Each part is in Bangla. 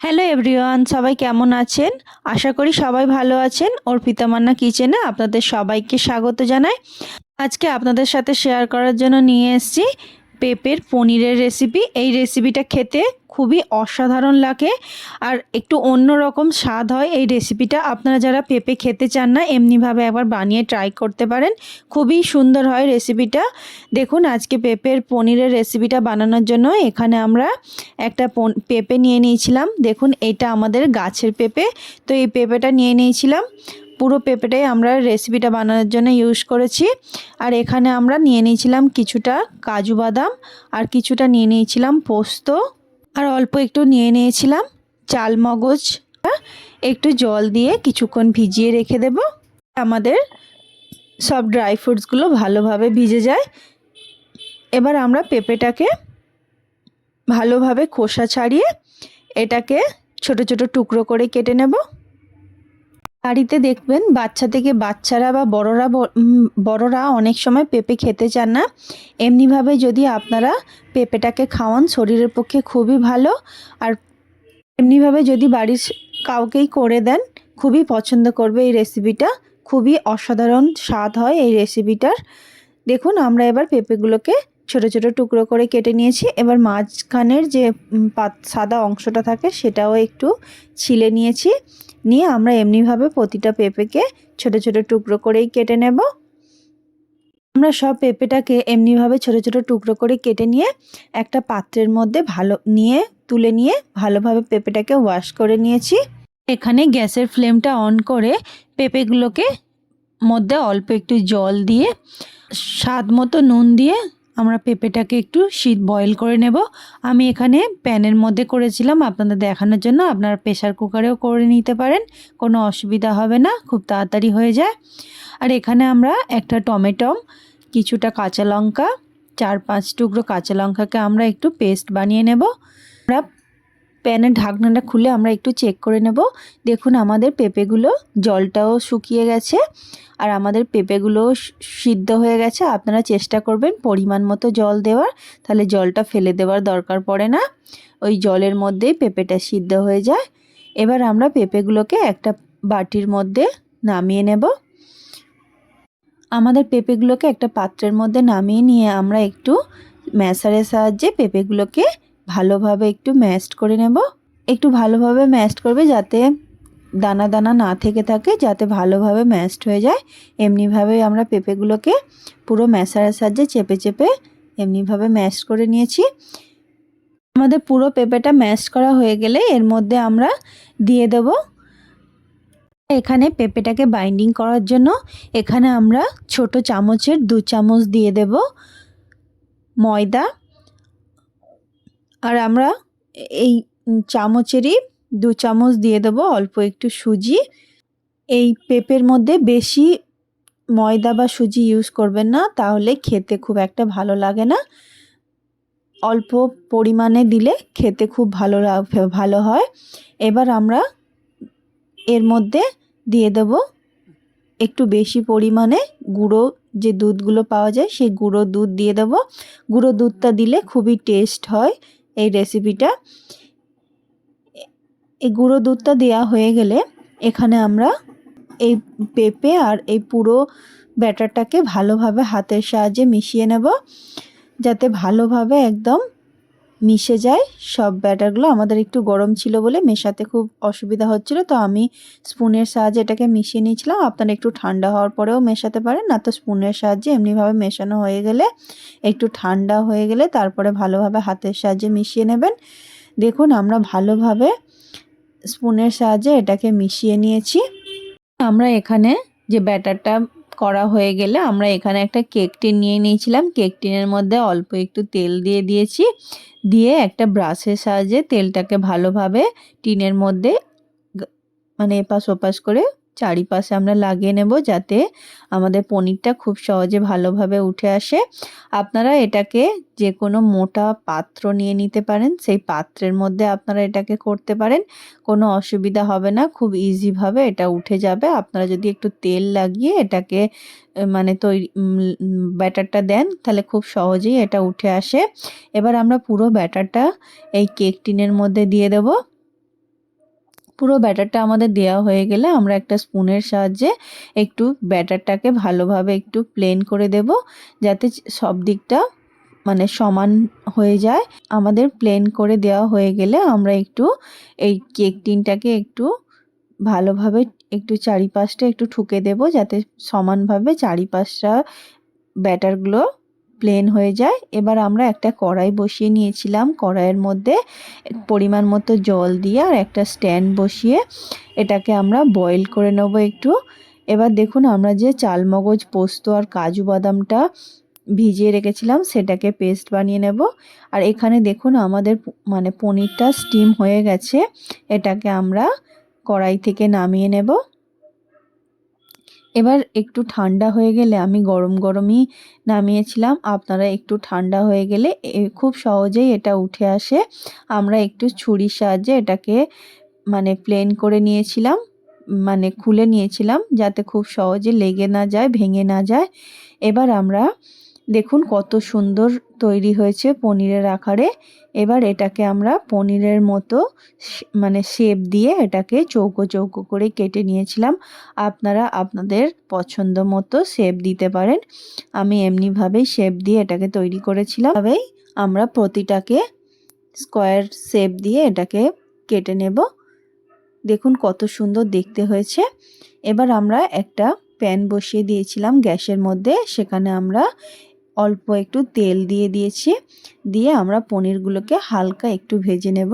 হ্যালো এভরিওয়ান সবাই কেমন আছেন? আশা করি সবাই ভালো আছেন। অর্পিতা মান্না কিচেনে আপনাদের সবাইকে স্বাগত জানাই। আজকে আপনাদের সাথে শেয়ার করার জন্য নিয়ে এসছি পেঁপের পনিরের রেসিপি এই রেসিপিটা খেতে খুবই অসাধারণ লাগে। আর একটু অন্য রকম স্বাদ হয় এই রেসিপিটা আপনারা যারা পেঁপে খেতে চান না, এমনিভাবে একবার বানিয়ে ট্রাই করতে পারেন। খুবই সুন্দর হয় রেসিপিটা দেখুন, আজকে পেঁপের পনিরের রেসিপিটা বানানোর জন্য এখানে আমরা একটা পেঁপে নিয়ে নিয়েছিলাম। দেখুন, এটা আমাদের গাছের পেঁপে। তো এই পেঁপেটা নিয়ে নিয়েছিলাম। পুরো পেঁপেটাই আমরা রেসিপিটা বানানোর জন্য ইউজ করেছি। আর এখানে আমরা নিয়ে নিয়েছিলাম কিছুটা কাজু বাদাম। আর কিছুটা নিয়ে নিয়েছিলাম পোস্ত। আর অল্প একটু নিয়ে নিয়েছিলাম, চাল মগজ, একটু জল দিয়ে কিছুক্ষণ ভিজিয়ে রেখে দেব। আমাদের সব ড্রাই ফ্রুটসগুলো ভালোভাবে ভিজে যায়। এবার আমরা পেঁপেটাকে ভালোভাবে খোসা ছাড়িয়ে এটাকে ছোট ছোট টুকরো করে কেটে নেব। বাড়িতে দেখবেন বাচ্চা থেকে বাচ্চারা বা বড়রা বড়রা অনেক সময় পেঁপে খেতে চান না। এমনিভাবে যদি আপনারা পেঁপেটাকে খাওয়ান, শরীরের পক্ষে খুবই ভালো। আর এমনিভাবে যদি বাড়ির কাউকেই করে দেন, খুবই পছন্দ করবে এই রেসিপিটা খুবই অসাধারণ স্বাদ হয় এই রেসিপিটার দেখুন, আমরা এবার পেঁপেগুলোকে ছোট ছোট টুকরো করে কেটে নিয়েছি। এবার মাঝখানের যে সাদা অংশটা থাকে সেটাও একটু ছিলে নিয়েছি। নিয়ে আমরা এমনিভাবে প্রতিটা পেঁপেকে ছোট ছোট টুকরো করেই কেটে নেব। আমরা সব পেঁপেটাকে এমনিভাবে ছোট ছোট টুকরো করে কেটে নিয়ে একটা পাত্রের মধ্যে ভালো, নিয়ে, তুলে নিয়ে ভালোভাবে পেঁপেটাকে ওয়াশ করে নিয়েছি। এখানে গ্যাসের ফ্লেমটা অন করে পেঁপেগুলোকে মধ্যে অল্প একটু জল দিয়ে, স্বাদ মতো নুন দিয়ে আমরা পেঁপেটাকে একটু শীত বয়েল করে নেব। আমি এখানে প্যানের মধ্যে করেছিলাম, আপনাদের দেখানোর জন্য। আপনারা প্রেশার কুকারেও করে নিতে পারেন, কোনো অসুবিধা হবে না, খুব তাড়াতাড়ি হয়ে যায়। আর এখানে আমরা একটা টমেটো কিছুটা কাঁচা লঙ্কা, চার পাঁচ টুকরো কাঁচা লঙ্কাকে আমরা একটু পেস্ট বানিয়ে নেব। আমরা প্যানের ঢাকনাটা খুলে আমরা একটু চেক করে নেব। দেখুন আমাদের পেঁপেগুলো জলটাও শুকিয়ে গেছে। আর আমাদের পেঁপেগুলো সিদ্ধ হয়ে গেছে, আপনারা চেষ্টা করবেন পরিমাণ মতো জল দেওয়ার। তাহলে জলটা ফেলে দেওয়ার দরকার পড়ে না। ওই জলের মধ্যেই পেঁপেটা সিদ্ধ হয়ে যায়। এবার আমরা পেঁপেগুলোকে একটা বাটির মধ্যে নামিয়ে নেব। আমাদের পেঁপেগুলোকে একটা পাত্রের মধ্যে নামিয়ে নিয়ে আমরা একটু ম্যাশারের সাহায্যে পেঁপেগুলোকে ভালোভাবে একটু ম্যাশড করে নেব। একটু ভালোভাবে ম্যাশড করবে যাতে দানা দানা না থেকে থাকে যাতে ভালোভাবে ম্যাশড হয়ে যায়। এমনিভাবে আমরা পেঁপেগুলোকে পুরো ম্যাশারের সাহায্যে চেপে চেপে এমনিভাবে ম্যাশ করে নিয়েছি। আমাদের পুরো পেঁপেটা ম্যাশ করা হয়ে গেলে এর মধ্যে আমরা দিয়ে দেব এখানে পেঁপেটাকে বাইন্ডিং করার জন্য। এখানে আমরা ছোট চামচের দু চামচ দিয়ে দেব ময়দা। আর আমরা এই চামচেরই দু চামচ দিয়ে দেবো অল্প একটু সুজি। এই পেঁপের মধ্যে বেশি ময়দা বা সুজি ইউজ করবেন না, তাহলে খেতে খুব একটা ভালো লাগে না। অল্প পরিমাণে দিলে খেতে খুব ভালো ভালো হয়। এবার আমরা এর মধ্যে দিয়ে দেব একটু বেশি পরিমাণে গুঁড়ো, যে দুধগুলো পাওয়া যায় সেই গুঁড়ো দুধ দিয়ে দেব। গুঁড়ো দুধটা দিলে খুবই টেস্ট হয় এই রেসিপিটা এই গুঁড়ো দুধটা দেওয়া হয়ে গেলে এখানে আমরা এই পেঁপে আর এই পুরো ব্যাটারটাকে ভালোভাবে হাতের সাহায্যে মিশিয়ে নেব, যাতে ভালোভাবে একদম মিশে যায় সব ব্যাটারগুলো। আমাদের একটু গরম ছিল বলে মেশাতে খুব অসুবিধা হচ্ছিল, তো আমি স্পুনের সাহায্যে এটাকে মিশিয়ে নিয়েছিলাম। আপনারা একটু ঠান্ডা হওয়ার পরেও মেশাতে পারেন, না তো স্পুনের সাহায্যে এমনিভাবে মেশানো হয়ে গেলে একটু ঠান্ডা হয়ে গেলে তারপরে ভালোভাবে হাতের সাহায্যে মিশিয়ে নেবেন। দেখুন, আমরা ভালোভাবে স্পুনের সাহায্যে এটাকে মিশিয়ে নিয়েছি। আমরা এখানে যে ব্যাটারটা করা হয়ে গেলে আমরা এখানে একটা কেক টিন নিয়ে নিয়েছিলাম। কেক টিনের মধ্যে অল্প একটু তেল দিয়ে দিয়েছি। দিয়ে একটা ব্রাশের সাহায্যে তেলটাকে ভালোভাবে টিনের মধ্যে মানে এপাশ ওপাশ করে চারিপাশে আমরা লাগিয়ে নেব যাতে আমাদের পনিরটা খুব সহজে ভালোভাবে উঠে আসে। আপনারা এটাকে যে কোনো মোটা পাত্র নিয়ে নিতে পারেন, সেই পাত্রের মধ্যে আপনারা এটাকে করতে পারেন। কোনো অসুবিধা হবে না, খুব ইজিভাবে এটা উঠে যাবে। আপনারা যদি একটু তেল লাগিয়ে এটাকে মানে তৈরি ব্যাটারটা দেন, তাহলে খুব সহজেই এটা উঠে আসে। এবার আমরা পুরো ব্যাটারটা এই কেক টিনের মধ্যে দিয়ে দেব। পুরো ব্যাটারটা আমাদের দেওয়া হয়ে গেলে আমরা একটা স্পুনের সাহায্যে একটু ব্যাটারটাকে ভালোভাবে একটু প্লেন করে দেব, যাতে সব দিকটা মানে সমান হয়ে যায়। আমাদের প্লেন করে দেওয়া হয়ে গেলে আমরা একটু এই কেক টিনটাকে একটু ভালোভাবে একটু চারিপাশটা একটু ঠুকে দেব, যাতে সমানভাবে চারিপাশটা ব্যাটারগুলো প্লেন হয়ে যায়। এবার আমরা একটা কড়াই বসিয়ে নিয়েছিলাম। কড়াইয়ের মধ্যে পরিমাণ মতো জল দিয়ে আর একটা স্ট্যান্ড বসিয়ে এটাকে আমরা বয়েল করে নেব একটু। এবার দেখুন আমরা যে চালমগজ, পোস্ত আর কাজু বাদামটা ভিজিয়ে রেখেছিলাম, সেটাকে পেস্ট বানিয়ে নেব। আর এখানে দেখুন আমাদের মানে পনিরটা স্টিম হয়ে গেছে। এটাকে আমরা কড়াই থেকে নামিয়ে নেব। এবার একটু ঠান্ডা হয়ে গেলে আমি গরম গরমই নামিয়েছিলাম। আপনারা একটু ঠান্ডা হয়ে গেলে খুব সহজেই এটা উঠে আসে। আমরা একটু ছুরির সাহায্যে এটাকে মানে প্লেন করে নিয়েছিলাম মানে খুলে নিয়েছিলাম যাতে খুব সহজে লেগে না যায়, ভেঙে না যায়। এবার আমরা দেখুন কত সুন্দর তৈরি হয়েছে পনিরের আকারে। এবার এটাকে আমরা পনিরের মতো মানে শেপ দিয়ে এটাকে চৌকো চৌকো করে কেটে নিয়েছিলাম। আপনারা আপনাদের পছন্দ মতো শেপ দিতে পারেন। আমি এমনিভাবেই শেপ দিয়ে এটাকে তৈরি করেছিলাম। তবেই আমরা প্রতিটাকে স্কোয়ার শেপ দিয়ে এটাকে কেটে নেব। দেখুন কত সুন্দর দেখতে হয়েছে। এবার আমরা একটা প্যান বসিয়ে দিয়েছিলাম গ্যাসের মধ্যে। সেখানে আমরা অল্প একটু তেল দিয়ে দিয়েছি। দিয়ে আমরা পনিরগুলোকে হালকা একটু ভেজে নেব।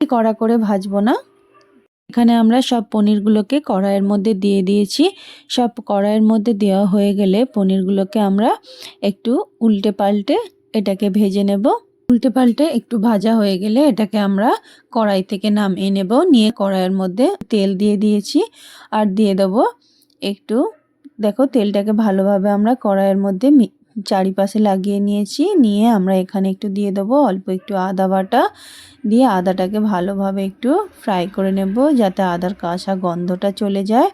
কড়া করে ভাজবো না। এখানে আমরা সব পনিরগুলোকে কড়াইয়ের মধ্যে দিয়ে দিয়েছি। সব কড়াইয়ের মধ্যে দেওয়া হয়ে গেলে পনিরগুলোকে আমরা একটু উল্টে পাল্টে এটাকে ভেজে নেব। উল্টে পাল্টে একটু ভাজা হয়ে গেলে এটাকে আমরা কড়াই থেকে নামিয়ে নেব। নিয়ে কড়াইয়ের মধ্যে তেল দিয়ে দিয়েছি। আর দিয়ে দেবো একটু দেখো তেলটাকে ভালোভাবে আমরা কড়াইয়ের মধ্যে চারিপাশে লাগিয়ে নিয়েছি। নিয়ে আমরা এখানে একটু দিয়ে দেবো অল্প একটু আদা বাটা। দিয়ে আদাটাকে ভালোভাবে একটু ফ্রাই করে নেব যাতে আদার কাঁচা গন্ধটা চলে যায়।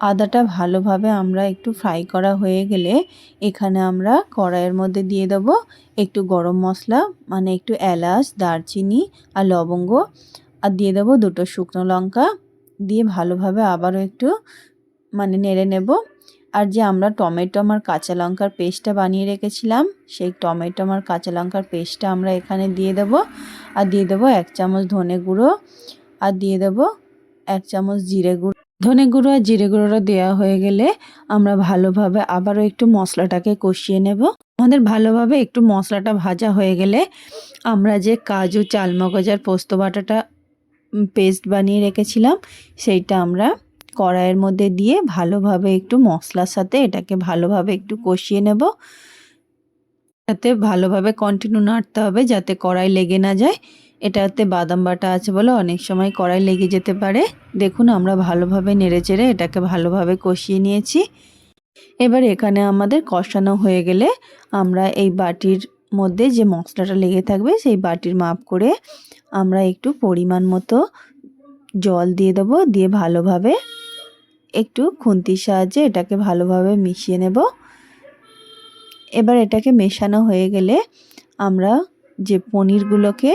আদাটা ভালোভাবে আমরা একটু ফ্রাই করা হয়ে গেলে এখানে আমরা কড়াইয়ের মধ্যে দিয়ে দেব একটু গরম মশলা মানে একটু এলাচ, দারচিনি আর লবঙ্গ। আর দিয়ে দেবো দুটো শুকনো লঙ্কা। দিয়ে ভালোভাবে আবারও একটু মানে নেড়ে নেব। আর যে আমরা টমেটো আমার কাঁচা লঙ্কার পেস্টটা বানিয়ে রেখেছিলাম, সেই টমেটো আমার কাঁচা লঙ্কার পেস্টটা আমরা এখানে দিয়ে দেব। আর দিয়ে দেবো এক চামচ ধনে গুঁড়ো, আর দিয়ে দেব এক চামচ জিরে গুঁড়ো। ধনে গুঁড়ো আর জিরে গুঁড়োটা দেওয়া হয়ে গেলে আমরা ভালোভাবে আবারও একটু মশলাটাকে কষিয়ে নেব। আমাদের ভালোভাবে একটু মশলাটা ভাজা হয়ে গেলে আমরা যে কাজু, চালমগজ আর পোস্ত বাটাটা পেস্ট বানিয়ে রেখেছিলাম, সেইটা আমরা কড়াইয়ের মধ্যে দিয়ে ভালোভাবে একটু মশলার সাথে এটাকে ভালোভাবে একটু কষিয়ে নেব। যাতে ভালোভাবে কন্টিনিউ নাড়তে হবে যাতে কড়াই লেগে না যায়। এটাতে বাদাম বাটা আছে বলে অনেক সময় কড়াই লেগে যেতে পারে। দেখুন আমরা ভালোভাবে নেড়ে চেড়ে এটাকে ভালোভাবে কষিয়ে নিয়েছি। এবার এখানে আমাদের কষানো হয়ে গেলে আমরা এই বাটির মধ্যে যে মশলাটা লেগে থাকবে সেই বাটির মাপ করে আমরা একটু পরিমাণ মতো জল দিয়ে দেবো, দিয়ে ভালোভাবে একটু খুন্তির সাহায্যে এটাকে ভালোভাবে মিশিয়ে নেব। এবার এটাকে মেশানো হয়ে গেলে আমরা যে পনিরগুলোকে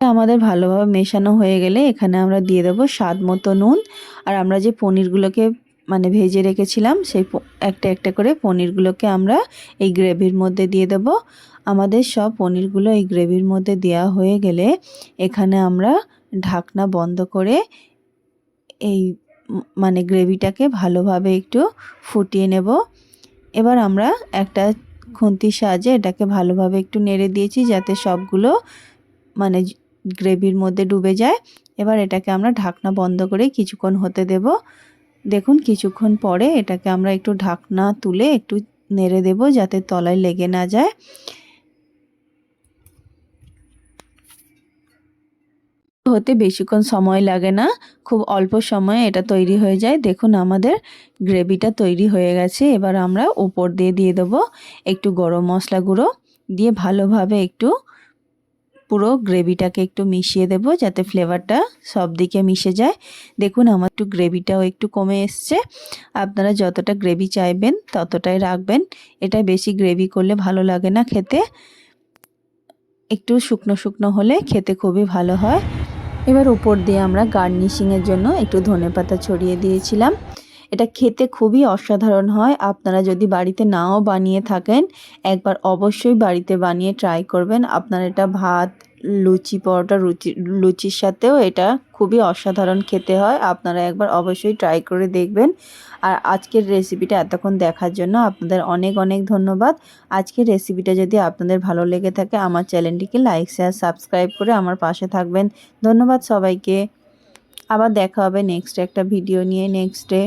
আমাদের ভালোভাবে মেশানো হয়ে গেলে এখানে আমরা দিয়ে দেবো স্বাদ মতো নুন। আর আমরা যে পনিরগুলোকে মানে ভেজে রেখেছিলাম, সেই একটা একটা করে পনিরগুলোকে আমরা এই গ্রেভির মধ্যে দিয়ে দেব। আমাদের সব পনিরগুলো এই গ্রেভির মধ্যে দেওয়া হয়ে গেলে এখানে আমরা ঢাকনা বন্ধ করে এই মানে গ্রেভিটাকে ভালোভাবে একটু ফুটিয়ে নেব। এবার আমরা একটা খুন্তির সাহায্যে এটাকে ভালোভাবে একটু নেড়ে দিয়েছি যাতে সবগুলো মানে গ্রেভির মধ্যে ডুবে যায়। এবার এটাকে আমরা ঢাকনা বন্ধ করে কিছুক্ষণ হতে দেব। দেখুন, কিছুক্ষণ পরে এটাকে আমরা একটু ঢাকনা তুলে একটু নেড়ে দেব যাতে তলায় লেগে না যায়। হতে বেশিক্ষণ সময় লাগে না, খুব অল্প সময়ে এটা তৈরি হয়ে যায়। দেখুন আমাদের গ্রেভিটা তৈরি হয়ে গেছে, এবার আমরা উপর দিয়ে দিয়ে দেবো একটু গরম মশলা গুঁড়ো দিয়ে ভালোভাবে একটু পুরো গ্রেভিটাকে একটু মিশিয়ে দেব যাতে ফ্লেভারটা সব দিকে মিশে যায়। দেখুন আমার একটু গ্রেভিটাও একটু কমে এসছে। আপনারা যতটা গ্রেভি চাইবেন ততটাই রাখবেন। এটা বেশি গ্রেভি করলে ভালো লাগে না খেতে। একটু শুকনো শুকনো হলে খেতে খুবই ভালো হয়। এবার উপর দিয়ে আমরা গার্নিশিংয়ের জন্য একটু ধনে পাতা ছড়িয়ে দিয়েছিলাম। এটা খেতে খুবই অসাধারণ হয়। আপনারা যদি বাড়িতে নাও বানিয়ে থাকেন, একবার অবশ্যই বাড়িতে বানিয়ে ট্রাই করবেন। আপনার এটা ভাত লুচি পরোটা, রুচি, লুচির সাথেও এটা খুবই অসাধারণ খেতে হয়। আপনারা একবার অবশ্যই ট্রাই করে দেখবেন। আর আজকের রেসিপিটা এতক্ষণ দেখার জন্য আপনাদের অনেক অনেক ধন্যবাদ। আজকের রেসিপিটা যদি আপনাদের ভালো লেগে থাকে, আমার চ্যানেলটিকে লাইক শেয়ার সাবস্ক্রাইব করে আমার পাশে থাকবেন। ধন্যবাদ সবাইকে। আবার দেখা হবে নেক্সট একটা ভিডিও নিয়ে নেক্সট ডে